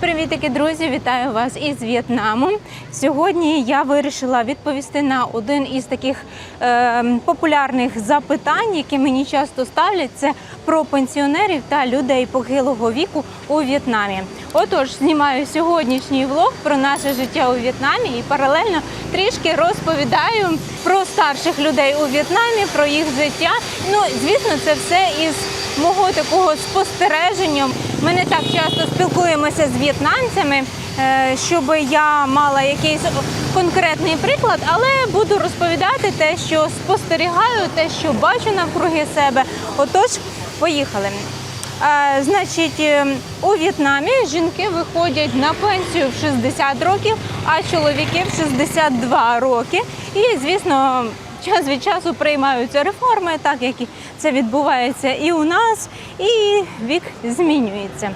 Привітики, друзі! Вітаю вас із В'єтнаму. Сьогодні я вирішила відповісти на один із таких е, популярних запитань, які мені часто ставлять. Це про пенсіонерів та людей похилого віку у В'єтнамі. Отож, знімаю сьогоднішній влог про наше життя у В'єтнамі і паралельно трішки розповідаю про старших людей у В'єтнамі, про їх життя. Ну, звісно, це все із мого такого спостереження. Ми не так часто спілкуємося з в'єтнамцями, е, щоб я мала якийсь конкретний приклад, але буду розповідати те, що спостерігаю, те, що бачу навкруги себе. Отож, поїхали. Е, Значить, е, у В'єтнамі жінки виходять на пенсію в 60 років, а чоловіки в 62 роки. І, звісно, час від часу приймаються реформи, так як це відбувається і у нас, і вік змінюється.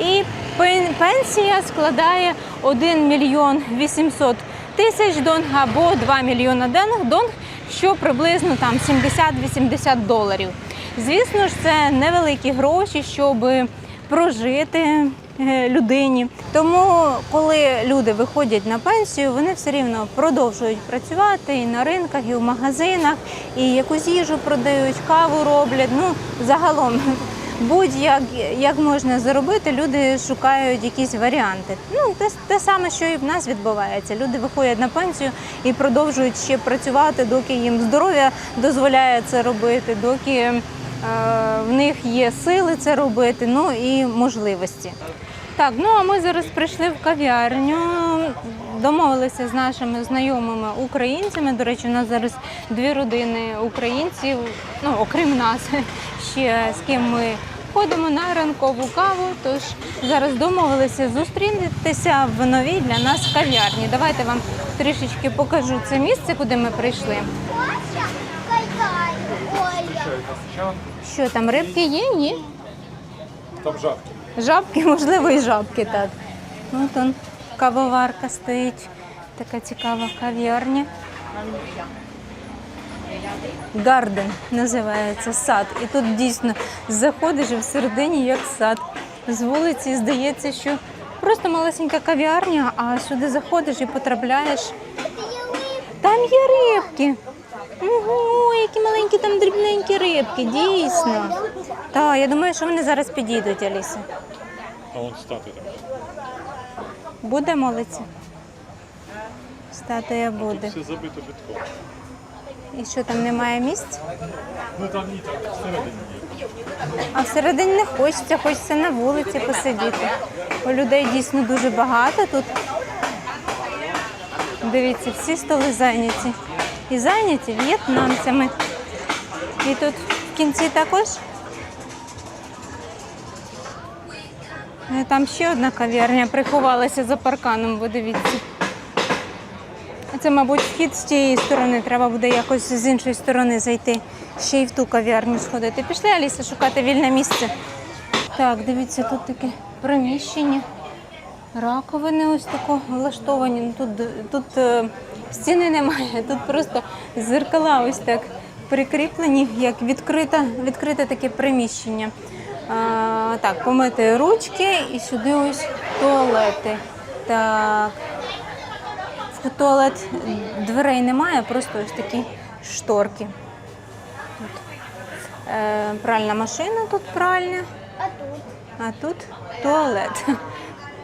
І пен- пенсія складає 1 мільйон 800 тисяч донг або 2 мільйона донг, що приблизно там 70-80 доларів. Звісно ж, це невеликі гроші, щоб прожити людині. Тому, коли люди виходять на пенсію, вони все рівно продовжують працювати і на ринках, і в магазинах, і якусь їжу продають, каву роблять. Ну, загалом, будь-як як можна заробити, люди шукають якісь варіанти. Ну, те, те саме, що і в нас відбувається. Люди виходять на пенсію і продовжують ще працювати, доки їм здоров'я дозволяє це робити, доки е, в них є сили це робити, ну і можливості. Так, ну а ми зараз прийшли в кав'ярню, домовилися з нашими знайомими українцями. До речі, у нас зараз дві родини українців, ну окрім нас, ще з ким ми ходимо на ранкову каву. Тож зараз домовилися зустрітися в новій для нас кав'ярні. Давайте вам трішечки покажу це місце, куди ми прийшли. Що там, рибки є? Ні? Там жабки. Жабки, можливо, і жабки, так. Ну, тут кавоварка стоїть. Така цікава кав'ярня. Гарден називається сад. І тут дійсно заходиш і всередині як сад. З вулиці здається, що просто малесенька кав'ярня, а сюди заходиш і потрапляєш. Там є рибки. Ого, які маленькі там дрібненькі рибки, дійсно. Так, я думаю, що вони зараз підійдуть, Аліса. А вон стати там. Буде молиться? Статуя буде. Все забито битком. І що там немає місць? Ну там ні, там всередині є. А всередині не хочеться, хочеться на вулиці посидіти. Бо людей дійсно дуже багато тут. Дивіться, всі столи зайняті. І зайняті в'єтнамцями. І тут в кінці також. Е, Там ще одна кав'ярня приховалася за парканом, бо дивіться. Це, мабуть, вхід з тієї сторони. Треба буде якось з іншої сторони зайти. Ще й в ту кав'ярню сходити. Пішли, Аліса, шукати вільне місце. Так, дивіться, тут таке приміщення. Раковини ось тако влаштовані. Тут, тут е, стіни немає, тут просто зеркала ось так прикріплені, як відкрите, відкрите таке приміщення. А, так, помити ручки і сюди ось туалети. Так. В туалет дверей немає, просто ось такі шторки. Тут. Е, пральна машина тут пральня, А тут? а тут туалет.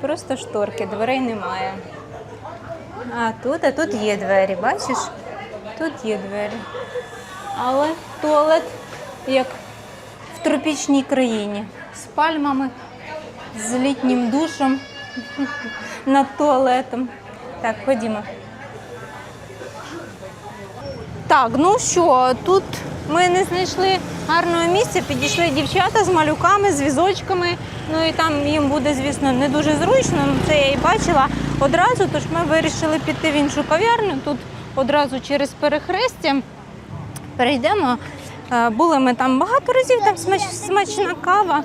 Просто шторки, дверей немає. А тут, а тут є двері, бачиш? Тут є двері. Але туалет як в тропічній країні. З пальмами, з літнім душем над туалетом. Так, ходімо. Так, ну що, тут ми не знайшли гарного місця, підійшли дівчата з малюками, з візочками. Ну і там їм буде, звісно, не дуже зручно. ну, Це я і бачила одразу, тож ми вирішили піти в іншу кав'ярню. Тут одразу через перехрестя перейдемо. Е, Були ми там багато разів, там смач- смачна кава.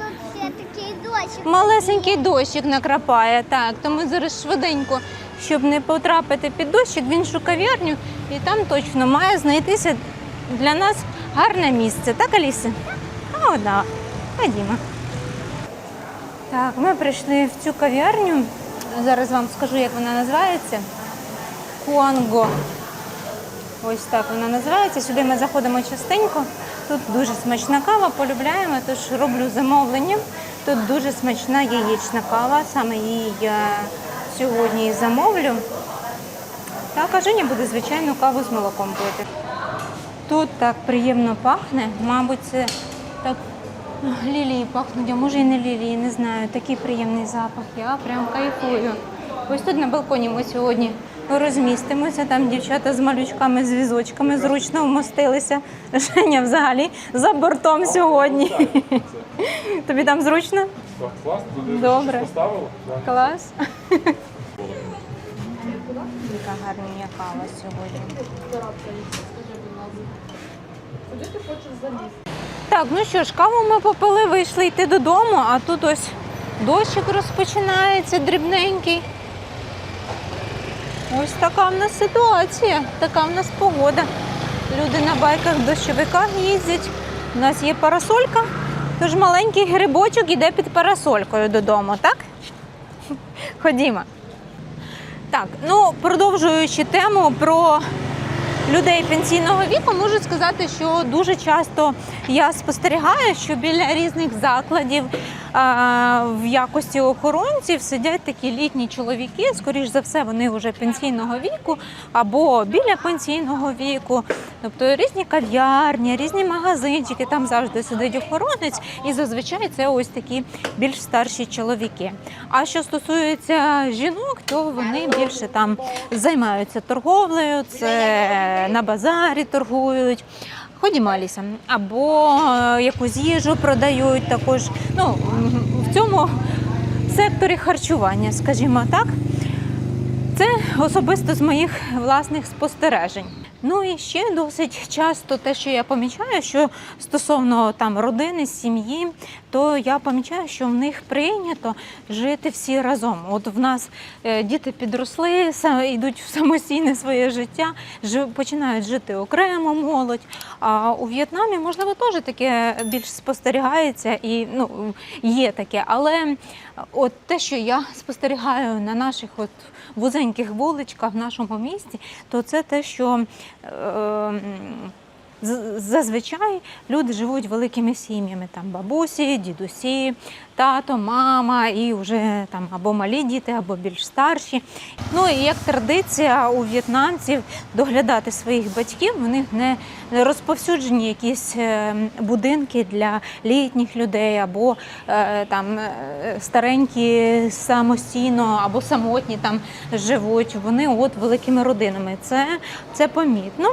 Малесенький дощик накрапає, так. То ми зараз швиденько, щоб не потрапити під дощик, в іншу кав'ярню, і там точно має знайтися для нас гарне місце. Так, Аліси? А, да. Ходімо. Так, ми прийшли в цю кав'ярню. Зараз вам скажу, як вона називається. Куанго. Ось так вона називається. Сюди ми заходимо частенько. Тут дуже смачна кава, полюбляємо, тож роблю замовлення. Тут дуже смачна яєчна кава, саме її я сьогодні і замовлю. Так, а Женя буде звичайну каву з молоком пити. Тут так приємно пахне. Мабуть, це так лілії пахнуть, а може і не лілії, не знаю. Такий приємний запах. Я прям кайфую. Ось тут на балконі ми сьогодні розмістимося. Там дівчата з малючками, з візочками зручно вмостилися. Женя взагалі за бортом сьогодні. Тобі там зручно? Так, клас, Добре. поставила? Клас. Яка гарна кава сьогодні. Так, ну що ж, каву ми попили, вийшли йти додому, а тут ось дощик розпочинається дрібненький. Ось така в нас ситуація, така в нас погода. Люди на байках дощовиках їздять. У нас є парасолька, тож маленький грибочок іде під парасолькою додому, так? Ходімо. Так, ну продовжуючи тему про людей пенсійного віку, можу сказати, що дуже часто я спостерігаю, що біля різних закладів а, в якості охоронців сидять такі літні чоловіки. Скоріш за все, вони вже пенсійного віку або біля пенсійного віку. Тобто різні кав'ярні, різні магазинчики, там завжди сидить охоронець, і зазвичай це ось такі більш старші чоловіки. А що стосується жінок, то вони більше там займаються торговлею, це на базарі торгують. Ходімо, Аліса, або е, якусь їжу продають також. Ну, в цьому секторі харчування, скажімо так. Це особисто з моїх власних спостережень. Ну і ще досить часто те, що я помічаю, що стосовно там родини, сім'ї, то я помічаю, що в них прийнято жити всі разом. От в нас е, діти підросли, йдуть в самостійне своє життя, починають жити окремо молодь. А у В'єтнамі, можливо, теж таке більш спостерігається і ну, є таке. Але от те, що я спостерігаю на наших от вузеньких вуличках в нашому місті, то це те, що е, зазвичай люди живуть великими сім'ями. Там бабусі, дідусі, тато, мама, і вже там або малі діти, або більш старші. Ну і як традиція у в'єтнамців доглядати своїх батьків, у них не розповсюджені якісь е, будинки для літніх людей, або е, там е, старенькі самостійно, або самотні там живуть. Вони от великими родинами. Це, це помітно.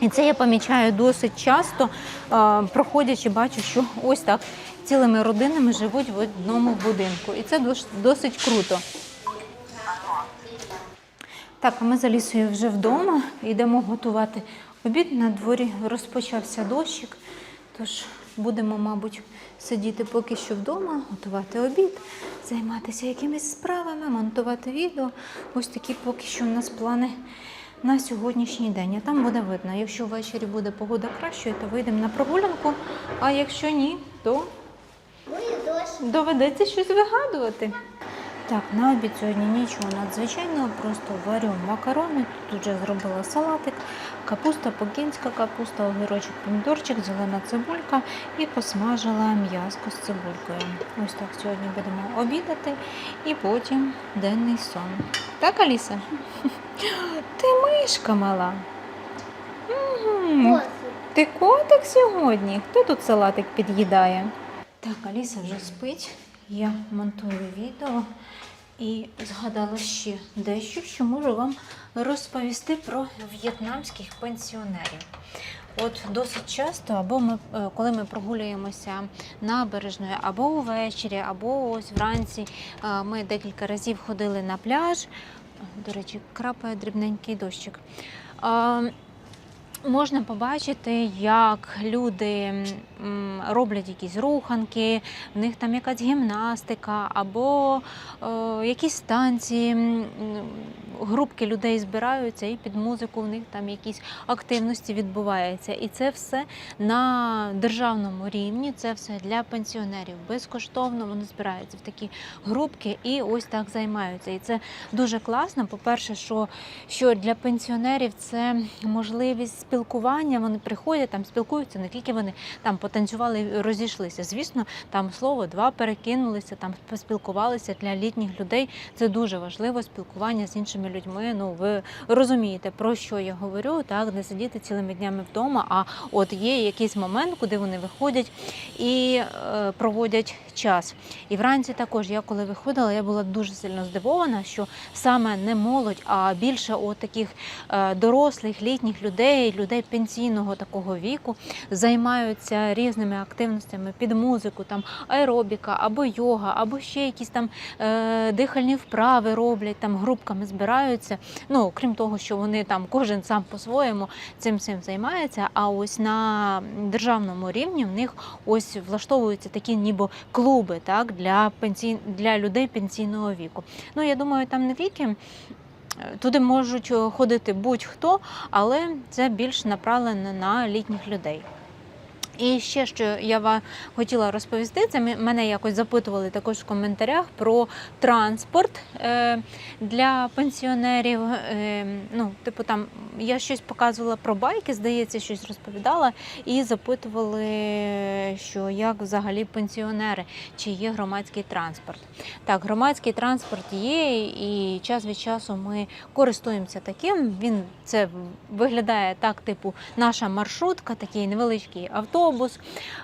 І це я помічаю досить часто, проходячи, бачу, що ось так цілими родинами живуть в одному будинку. І це досить круто. Так, а ми з Алісою вже вдома. Йдемо готувати обід. На дворі розпочався дощик. Тож будемо, мабуть, сидіти поки що вдома, готувати обід, займатися якимись справами, монтувати відео. Ось такі поки що в нас плани на сьогоднішній день. А там буде видно. Якщо ввечері буде погода кращою, то вийдемо на прогулянку. А якщо ні, то доведеться щось вигадувати. Так, на обід сьогодні нічого надзвичайного, просто варю макарони. Тут вже зробила салатик, капуста, покінська капуста, огірочок, помідорчик, зелена цибулька і посмажила м'язко з цибулькою. Ось так сьогодні будемо обідати і потім денний сон. Так, Аліса? Ти мишка мала. Ти котик сьогодні? Хто тут салатик під'їдає? Так, Аліса вже спить. Я монтую відео і згадала ще дещо, що можу вам розповісти про в'єтнамських пенсіонерів. От досить часто, або ми, е, коли ми прогулюємося набережною, або увечері, або ось вранці, е, ми декілька разів ходили на пляж. До речі, крапає дрібненький дощик. Е, Можна побачити, як люди роблять якісь руханки, в них там якась гімнастика або е, якісь танці. групки людей збираються, і під музику в них там якісь активності відбуваються. І це все на державному рівні, це все для пенсіонерів. Безкоштовно вони збираються в такі групки і ось так займаються. І це дуже класно. По-перше, що, що для пенсіонерів це можливість спілкування. Вони приходять там, спілкуються, не тільки вони там потанцювали і розійшлися. Звісно, там слово два перекинулися, там поспілкувалися для літніх людей. Це дуже важливо спілкування з іншими людьми. Ну ви розумієте, про що я говорю, так не сидіти цілими днями вдома. А от є якийсь момент, куди вони виходять і е, проводять час. І вранці також я коли виходила, я була дуже сильно здивована, що саме не молодь, а більше от таких е, дорослих літніх людей, людей пенсійного такого віку займаються різними активностями під музику, там аеробіка або йога, або ще якісь там е, дихальні вправи роблять, там групками збираються. Ну крім того, що вони там кожен сам по-своєму цим всім займається. А ось на державному рівні в них ось влаштовуються такі ніби клуби, так для пенсій для людей пенсійного віку. Ну я думаю, там не тільки. Туди можуть е, ходити будь-хто, але це більш направлено на літніх людей. І ще що я вам хотіла розповісти, це мене якось запитували також в коментарях про транспорт е, для пенсіонерів. Е, ну, типу, там я щось показувала про байки, здається, щось розповідала, і запитували, що як взагалі пенсіонери, чи є громадський транспорт. Так, громадський транспорт є, і час від часу ми користуємося таким. Він це виглядає так, типу, наша маршрутка, такий невеличкий автобус.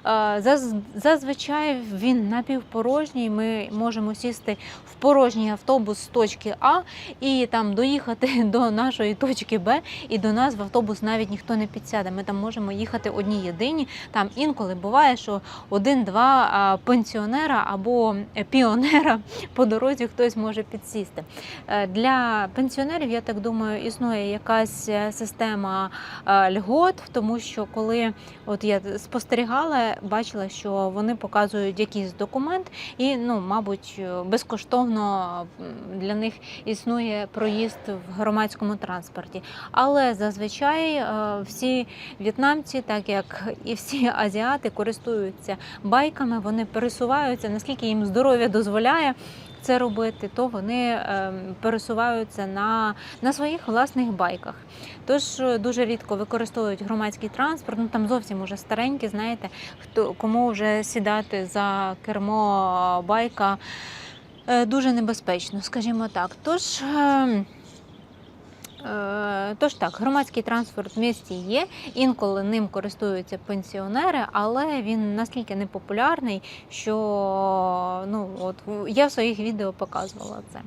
Е, Зазвичай він напівпорожній. Ми можемо сісти в порожній автобус з точки А і там доїхати до нашої точки Б, і до нас в автобус навіть ніхто не підсяде. Ми там можемо їхати одні єдині. Там інколи буває, що один-два пенсіонера або піонера по дорозі хтось може підсісти. Е, Для пенсіонерів, я так думаю, існує якась е, система е, льгот, тому що коли от я спостерігала, бачила, що вони показують якийсь документ, і ну, мабуть, е, безкоштовно для них існує проїзд в громадському транспорті. Але зазвичай е, всі в'єтнамці, так як і всі азіати, користуються байками, вони пересуваються, наскільки їм здоров'я дозволяє. Це робити, то вони е, пересуваються на, на своїх власних байках. Тож е, дуже рідко використовують громадський транспорт. Ну там зовсім уже старенькі, знаєте, хто кому вже сідати за кермо байка е, дуже небезпечно, скажімо так. Тож. Е, Тож так, громадський транспорт в місті є, інколи ним користуються пенсіонери, але він настільки непопулярний, що ну, от, я в своїх відео показувала це.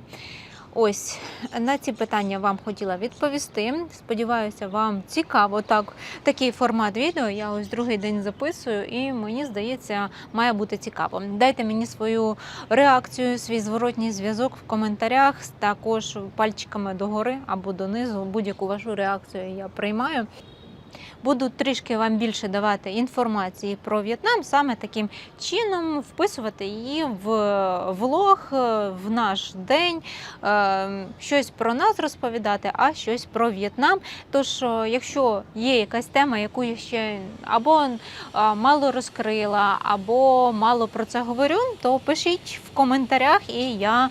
Ось на ці питання вам хотіла відповісти. Сподіваюся, вам цікаво так, такий формат відео. Я ось другий день записую, і мені здається, має бути цікаво. Дайте мені свою реакцію, свій зворотній зв'язок в коментарях, також пальчиками догори або донизу. Будь-яку вашу реакцію я приймаю. Буду трішки вам більше давати інформації про В'єтнам, саме таким чином вписувати її в влог, е, в наш день, е, щось про нас розповідати, а щось про В'єтнам. Тож, е, якщо є якась тема, яку я ще або е, мало розкрила, або мало про це говорю, то пишіть в коментарях, і я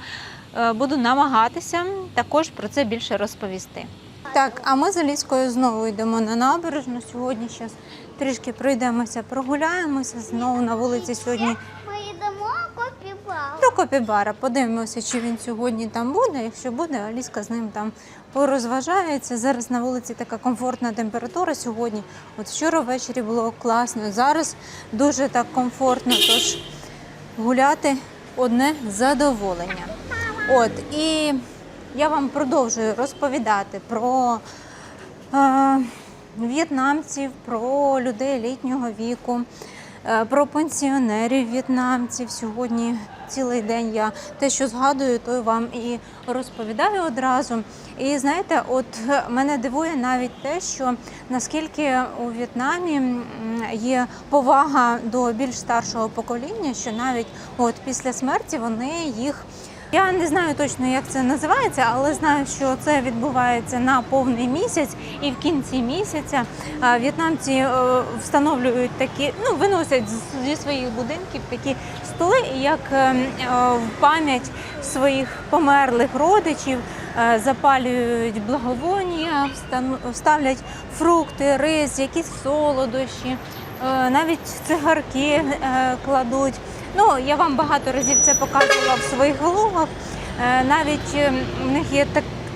е, буду намагатися також про це більше розповісти. Так, а ми з Аліскою знову йдемо на набережну. Сьогодні зараз трішки пройдемося, прогуляємося. Знову на вулиці сьогодні Ми йдемо копібал. до Копібара. Подивимося, чи він сьогодні там буде. Якщо буде, Аліска з ним там порозважається. Зараз на вулиці така комфортна температура сьогодні. От вчора ввечері було класно. Зараз дуже так комфортно. Тож гуляти одне задоволення. От і я вам продовжую розповідати про е, в'єтнамців, про людей літнього віку, е, про пенсіонерів в'єтнамців. Сьогодні цілий день я те, що згадую, то вам і розповідаю одразу. І знаєте, от е, мене дивує навіть те, що наскільки у В'єтнамі є повага до більш старшого покоління, що навіть от після смерті вони їх Я не знаю точно, як це називається, але знаю, що це відбувається на повний місяць, і в кінці місяця в'єтнамці е, встановлюють такі, ну виносять зі своїх будинків такі столи, як е, е, в пам'ять своїх померлих родичів. Запалюють благовоння, ставлять фрукти, рис, якісь солодощі, навіть цигарки кладуть. Ну, я вам багато разів це показувала в своїх влогах. Е, Навіть е, в них є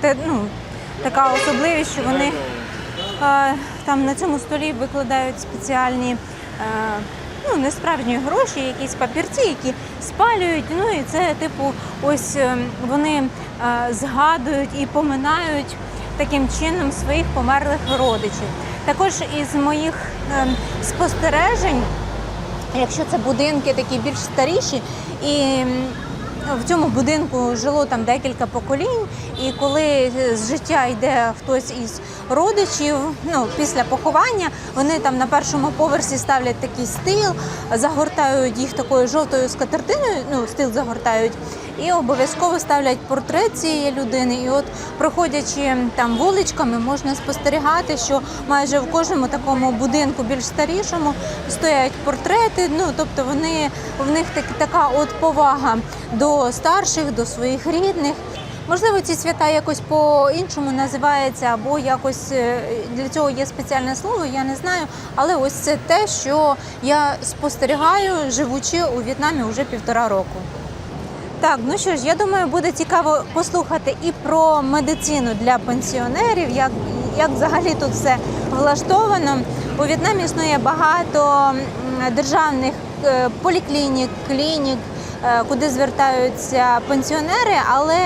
так, ну, така особливість, що вони е, там на цьому столі викладають спеціальні. Ну, не справжні гроші, якісь папірці, які спалюють. Ну і це, типу, ось вони згадують і поминають таким чином своїх померлих родичів. Також із моїх спостережень Якщо це будинки такі більш старіші, і в цьому будинку жило там декілька поколінь, і коли з життя йде хтось із родичів, ну після поховання, вони там на першому поверсі ставлять такий стил, загортають їх такою жовтою скатертиною, ну стил загортають, і обов'язково ставлять портрет цієї людини. І от проходячи там вуличками, можна спостерігати, що майже в кожному такому будинку більш старішому стоять портрети. Ну тобто вони в них так, така от повага до старших, до своїх рідних. Можливо, ці свята якось по-іншому називаються, або якось е, для цього є спеціальне слово, я не знаю. Але ось це те, що я спостерігаю, живучи у В'єтнамі вже півтора року. Так, ну що ж, я думаю, буде цікаво послухати і про медицину для пенсіонерів, як, як взагалі тут все влаштовано. У В'єтнамі існує багато державних е, поліклінік, клінік, е, куди звертаються пенсіонери, але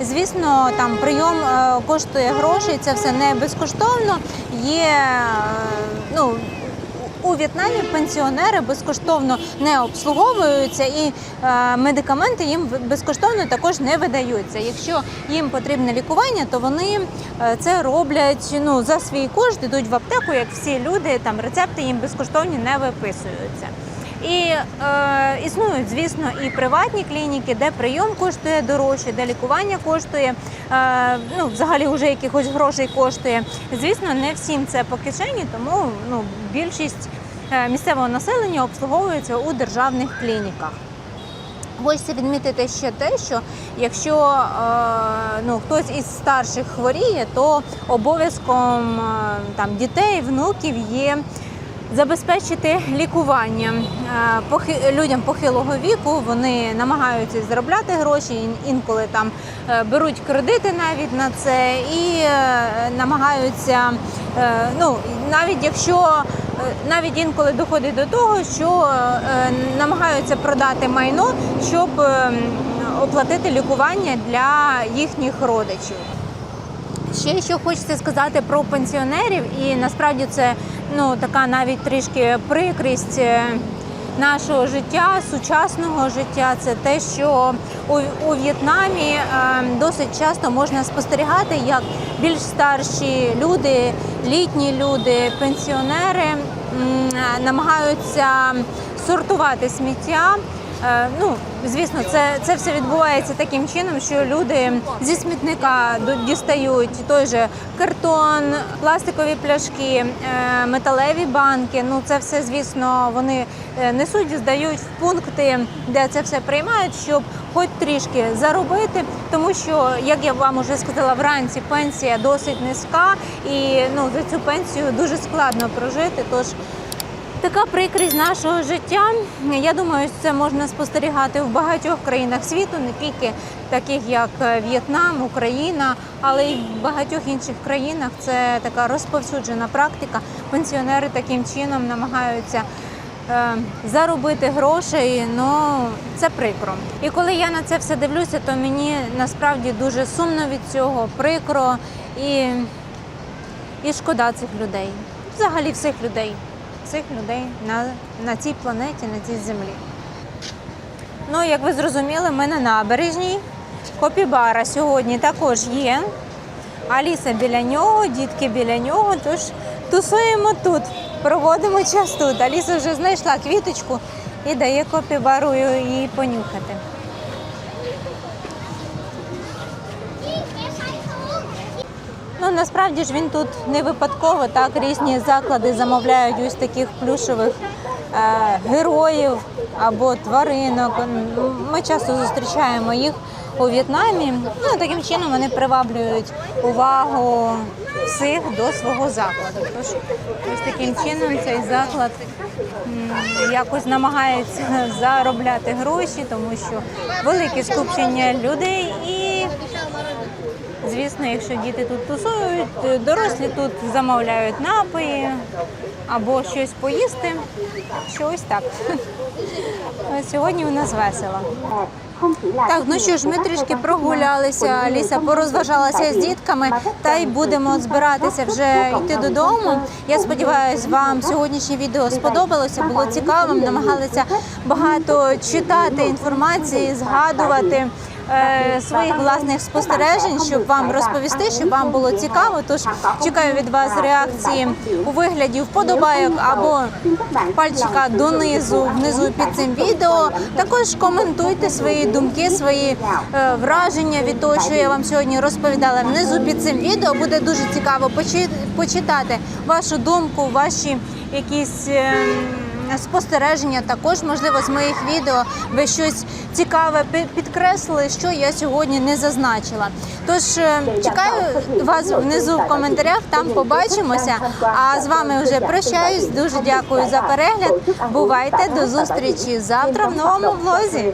звісно, там прийом е, коштує грошей, це все не безкоштовно. Є ну, у В'єтнамі пенсіонери безкоштовно не обслуговуються і е, медикаменти їм безкоштовно також не видаються. Якщо їм потрібне лікування, то вони е, це роблять ну за свій кошт, йдуть в аптеку, як всі люди. Там рецепти їм безкоштовні не виписуються. І е, існують, звісно, і приватні клініки, де прийом коштує дорожче, де лікування коштує, е, ну, взагалі вже якихось грошей коштує. Звісно, не всім це по кишені, тому ну, більшість е, місцевого населення обслуговується у державних клініках. Хочеться відмітити ще те, що якщо е, ну, хтось із старших хворіє, то обов'язком е, там, дітей, внуків є забезпечити лікування Е, людям похилого віку. Вони намагаються заробляти гроші, ін- інколи там е, беруть кредити навіть на це і е, намагаються, ну навіть якщо навіть інколи доходить до того, що намагаються продати майно, щоб е, оплатити лікування для їхніх родичів. Ще що хочеться сказати про пенсіонерів, і насправді це ну така навіть трішки прикрість е, нашого життя, сучасного життя. Це те, що у, у В'єтнамі е, досить часто можна спостерігати, як більш старші люди, літні люди, пенсіонери е, намагаються сортувати сміття. Е, Ну, звісно, це, це все відбувається таким чином, що люди зі смітника дістають той же картон, пластикові пляшки, е, металеві банки. Ну, це все, звісно, вони е, несуть, здають в пункти, де це все приймають, щоб хоч трішки заробити. Тому що, як я вам вже сказала, вранці пенсія досить низька, і ну, за цю пенсію дуже складно прожити. Тож Така прикрість нашого життя. Я думаю, це можна спостерігати в багатьох країнах світу, не тільки таких як е, В'єтнам, Україна, але й в багатьох інших країнах. Це така розповсюджена практика. Пенсіонери таким чином намагаються е, заробити грошей. Ну це прикро. І коли я на це все дивлюся, то мені насправді дуже сумно від цього, прикро і, і шкода цих людей. Взагалі всіх людей цих людей на, на цій планеті, на цій землі. Ну, як ви зрозуміли, ми на набережній. Копібара сьогодні також є. Аліса біля нього, дітки біля нього. Тож тусуємо тут, проводимо час тут. Аліса вже знайшла квіточку і дає копібару її понюхати. Ну насправді ж він тут не випадково. Так різні заклади замовляють ось таких плюшових е, героїв або тваринок. Ми часто зустрічаємо їх у В'єтнамі. Ну таким чином вони приваблюють увагу всіх до свого закладу. Тож ось таким чином цей заклад якось намагається заробляти гроші, тому що велике скупчення людей і Звісно, якщо діти тут тусують, дорослі тут замовляють напої або щось поїсти. Що ось так. Сьогодні у нас весело. Так, ну що ж, ми трішки прогулялися, Ліса порозважалася з дітками, та й будемо збиратися вже йти додому. Я сподіваюся, вам сьогоднішнє відео сподобалося, було цікавим. Намагалися багато читати інформації, згадувати своїх власних спостережень, щоб вам розповісти, щоб вам було цікаво. Тож чекаю від вас реакції у вигляді вподобайок або пальчика донизу, внизу під цим відео. Також коментуйте свої думки, свої е, враження від того, що я вам сьогодні розповідала. Внизу під цим відео буде дуже цікаво почитати вашу думку, ваші якісь. Ем, спостереження також, можливо, з моїх відео ви щось цікаве підкреслили, що я сьогодні не зазначила. Тож е, чекаю вас внизу в коментарях, там побачимося. А з вами вже прощаюсь. Дуже дякую за перегляд. Бувайте до зустрічі завтра в новому влозі.